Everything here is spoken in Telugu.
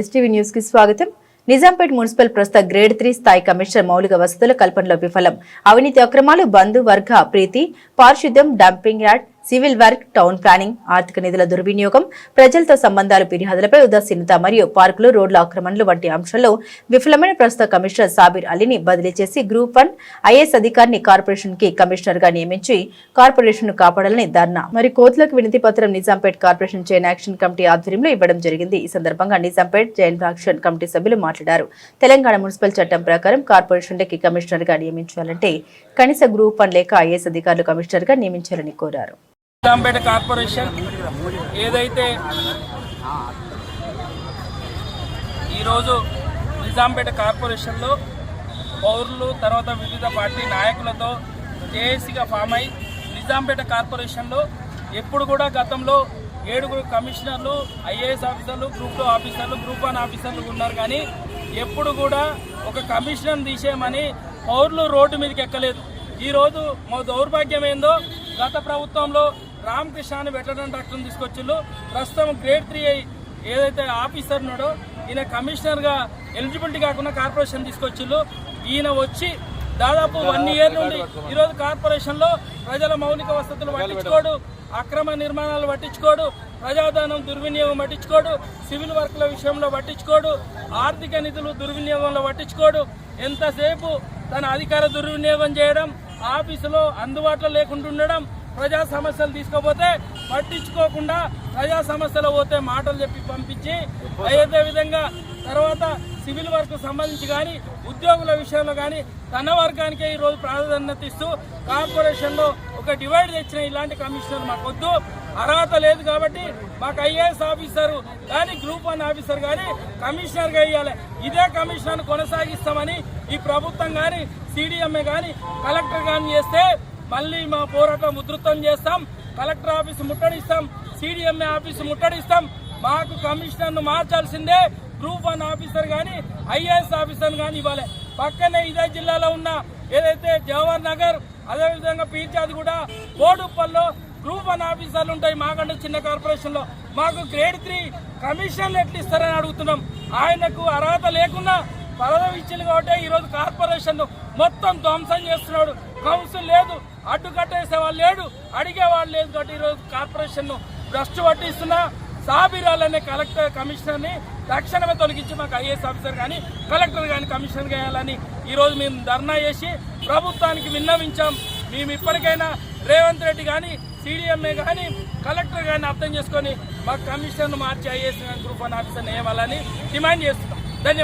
ఎస్టీవీ న్యూస్కి స్వాగతం. నిజాంపేట్ మున్సిపల్ ప్రస్తుత గ్రేడ్ త్రీ స్థాయి కమిషనర్ మౌలిక వసతుల కల్పనలో విఫలం. అవినీతి అక్రమాలు బంధు వర్గ ప్రీతి పారిశుద్ధ్యం dumping yard civil work town planning ఆర్థిక నిధుల దుర్వినియోగం ప్రజలతో సంబంధాలు ఫిర్యాదులపై ఉదాసీనత మరియు పార్కులు రోడ్ల ఆక్రమణలు వంటి అంశాల్లో విఫలమైన ప్రస్తుత కమిషనర్ సాబిర్ అలీని బదిలీ చేసి గ్రూప్ వన్ ఐఏఎస్ అధికారిని కార్పొరేషన్కి కమిషనర్గా నియమించి కార్పొరేషన్ను కాపాడాలని ధర్నా. మరి కోర్టులకు వినతి పత్రం Nizampet corporation chain action committee ఆధ్వర్యంలో ఇవ్వడం జరిగింది. ఈ సందర్భంగా నిజాంపేట్ జైన్ యాక్షన్ కమిటీ సభ్యులు మాట్లాడారు. తెలంగాణ మున్సిపల్ చట్టం ప్రకారం కార్పొరేషన్లకి కమిషనర్గా నియమించాలంటే కనీస గ్రూప్ వన్ లేక ఐఏఎస్ అధికారులు కమిషనర్గా నియమించాలని కోరారు. నిజాంపేట కార్పొరేషన్ ఏదైతే ఈరోజు నిజాంపేట కార్పొరేషన్లో పౌరులు తర్వాత వివిధ పార్టీ నాయకులతో జేఏసీగా ఫామ్ అయి నిజాంపేట కార్పొరేషన్లో ఎప్పుడు కూడా గతంలో ఏడుగురు కమిషనర్లు ఐఏఎస్ ఆఫీసర్లు గ్రూప్ టూ ఆఫీసర్లు గ్రూప్ వన్ ఆఫీసర్లు ఉన్నారు కానీ ఎప్పుడు కూడా ఒక కమిషనర్ తీసేయమని పౌరులు రోడ్డు మీదకి ఎక్కలేదు. ఈరోజు మా దౌర్భాగ్యం ఏందో గత ప్రభుత్వంలో రామకృష్ణ అని వెటరన్ డాక్టర్ని తీసుకొచ్చిళ్ళు ప్రస్తుతం గ్రేడ్ త్రీ ఏదైతే ఆఫీసర్ ఉన్నాడో ఈయన కమిషనర్గా ఎలిజిబిలిటీ కాకుండా కార్పొరేషన్ తీసుకొచ్చిళ్ళు ఈయన వచ్చి దాదాపు వన్ ఇయర్ నుండి ఈరోజు కార్పొరేషన్లో ప్రజల మౌలిక వసతులు పట్టించుకోడు అక్రమ నిర్మాణాలు పట్టించుకోడు ప్రజాధనం దుర్వినియోగం పట్టించుకోడు సివిల్ వర్క్ల విషయంలో పట్టించుకోడు ఆర్థిక నిధులు దుర్వినియోగంలో పట్టించుకోడు. ఎంతసేపు తన అధికార దుర్వినియోగం చేయడం ఆఫీసులో అందుబాటులో లేకుండా ఉండడం ప్రజా సమస్యలు తీసుకోపోతే పట్టించుకోకుండా ప్రజా సమస్యలు పోతే మాటలు చెప్పి పంపించి అదే విధంగా తర్వాత సివిల్ వర్క్ సంబంధించి కానీ ఉద్యోగుల విషయంలో కానీ తన వర్గానికే ఈరోజు ప్రాధాన్యత ఇస్తూ కార్పొరేషన్లో ఒక డివైడ్ తెచ్చిన ఇలాంటి కమిషనర్ మాకు వద్దు అర్హత లేదు కాబట్టి మాకు ఐఏఎస్ ఆఫీసర్ కానీ గ్రూప్ వన్ ఆఫీసర్ కానీ కమిషనర్గా ఇవ్వాలి ఇదే కమిషనర్ కొనసాగిస్తామని ఈ ప్రభుత్వం కానీ సిడిఎంఏ కానీ కలెక్టర్ కానీ చేస్తే మళ్ళీ మా పోరాటం ఉధృతం చేస్తాం. కలెక్టర్ ఆఫీస్ ముట్టడిస్తాం. సిడిఎంఏ ఆఫీస్ ముట్టడిస్తాం. మాకు కమిషనర్ను మార్చాల్సిందే. గ్రూప్ వన్ ఆఫీసర్ కానీ ఐఏఎస్ ఆఫీసర్ కానీ ఇవ్వాలి. పక్కనే ఇదే జిల్లాలో ఉన్న ఏదైతే జవహర్ నగర్ అదేవిధంగా పీర్చాది కూడా బోడుప్పల్లో గ్రూప్ వన్ ఆఫీసర్లు ఉంటాయి మాకంటే చిన్న కార్పొరేషన్లో. మాకు గ్రేడ్ త్రీ కమిషన్లు ఎట్లు ఇస్తారని అడుగుతున్నాం. ఆయనకు అర్హత లేకుండా పదవి ఇచ్చింది కాబట్టి ఈరోజు కార్పొరేషన్ మొత్తం ధ్వంసం చేస్తున్నాడు. కౌన్సిల్ లేదు అడ్డుకట్టేసే వాళ్ళు లేడు అడిగేవాళ్ళు లేదు కాబట్టి ఈరోజు కార్పొరేషన్ భ్రష్టు పట్టిస్తున్నా. అనే కలెక్టర్ కమిషనర్ని తక్షణమే తొలగించి మాకు ఐఏఎస్ ఆఫీసర్ కానీ కలెక్టర్ కానీ కమిషనర్ కానీ ఈరోజు మేము ధర్నా చేసి ప్రభుత్వానికి విన్నవించాం. మేము ఇప్పటికైనా రేవంత్ రెడ్డి కానీ సీడీఎంఏ కానీ కలెక్టర్ కానీ అర్థం చేసుకొని మాకు కమిషనర్ను మార్చి ఐఏఎస్ గ్రూప్ అని ఆఫీసర్ వేయాలని డిమాండ్ చేస్తున్నాం. ధన్యవాదాలు.